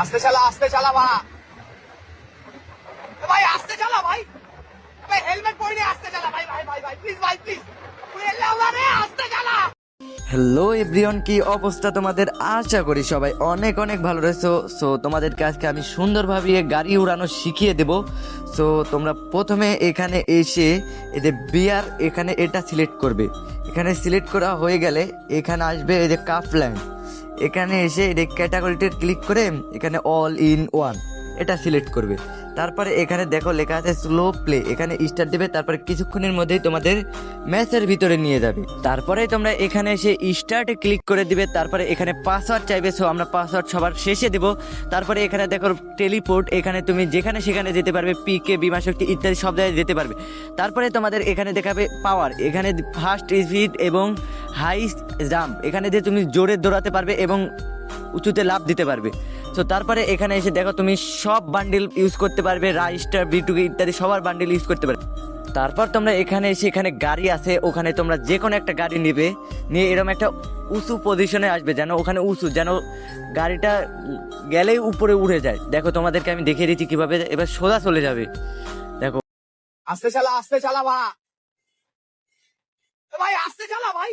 আস্তে চালা আস্তে চালা বা ভাই, আস্তে চালা ভাই। ভাই হেলমেট পরে আস্তে চালা। ভাই ভাই ভাই ভাই প্লিজ ভাই প্লিজ আস্তে চালা। হ্যালো এভরিওয়ান কি অবস্থা তোমাদের? আশা করি সবাই অনেক অনেক ভালো রয়েছো। সো তোমাদেরকে আজকে আমি সুন্দরভাবে গাড়ি উড়ানো শিখিয়ে দেব। সো তোমরা প্রথমে এখানে এসে এদের বিয়ার এখানে এটা সিলেক্ট করবে। এখানে সিলেক্ট করা হয়ে গেলে এখানে আসবে এই যে কাফ ল্যান্ড এখানে এসে এই ক্যাটাগরিতে ক্লিক করে এখানে অল ইন ওয়ান এটা সিলেক্ট করবে। তারপরে এখানে দেখো লেখা আছে স্লো প্লে এখানে স্টার্ট দেবে, তারপরে কিছুক্ষণের মধ্যেই তোমাদের ম্যাচের ভিতরে নিয়ে যাবে। তারপরে তোমরা এখানে এসে স্টার্টে ক্লিক করে দিবে, তারপরে এখানে পাসওয়ার্ড চাইবে সো আমরা পাসওয়ার্ড সবার শেষে দেব। তারপরে এখানে দেখো টেলিপোর্ট এখানে তুমি যেখানে সেখানে যেতে পারবে পিকে বিমা শক্তি ইত্যাদি সব জায়গায় যেতে পারবে। তারপরে তোমাদের এখানে দেখাবে পাওয়ার এখানে ফার্স্ট স্পিড এবং হাই জাম্প, এখানে দিয়ে তুমি জোরে দৌড়াতে পারবে এবং উঁচুতে লাভ দিতে পারবে। তো তারপরে এখানে এসে দেখো তুমি সব বান্ডিল ইউজ করতে পারবে রাইস্টার বিটুকে ইত্যাদি সবার বান্ডিল ইউজ করতে পারবে। তারপর তোমরা এখানে এসে এখানে গাড়ি আছে, ওখানে তোমরা যে কোনো একটা গাড়ি নেবে, নিয়ে এরকম একটা উঁচু পজিশনে আসবে, যেন ওখানে উঁচু, যেন গাড়িটা গেলেই উপরে উড়ে যায়। দেখো তোমাদেরকে আমি দেখিয়ে দিচ্ছি কীভাবে এবার সোজা চলে যাবে। দেখো। আস্তে চালা আস্তে চালা ভাই, আস্তে চালা, ভাই।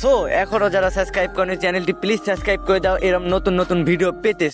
সো এখনও যারা সাবস্ক্রাইব করেনি চ্যানেলটি প্লিজ সাবস্ক্রাইব করে দাও। এরম নতুন নতুন ভিডিও পেতে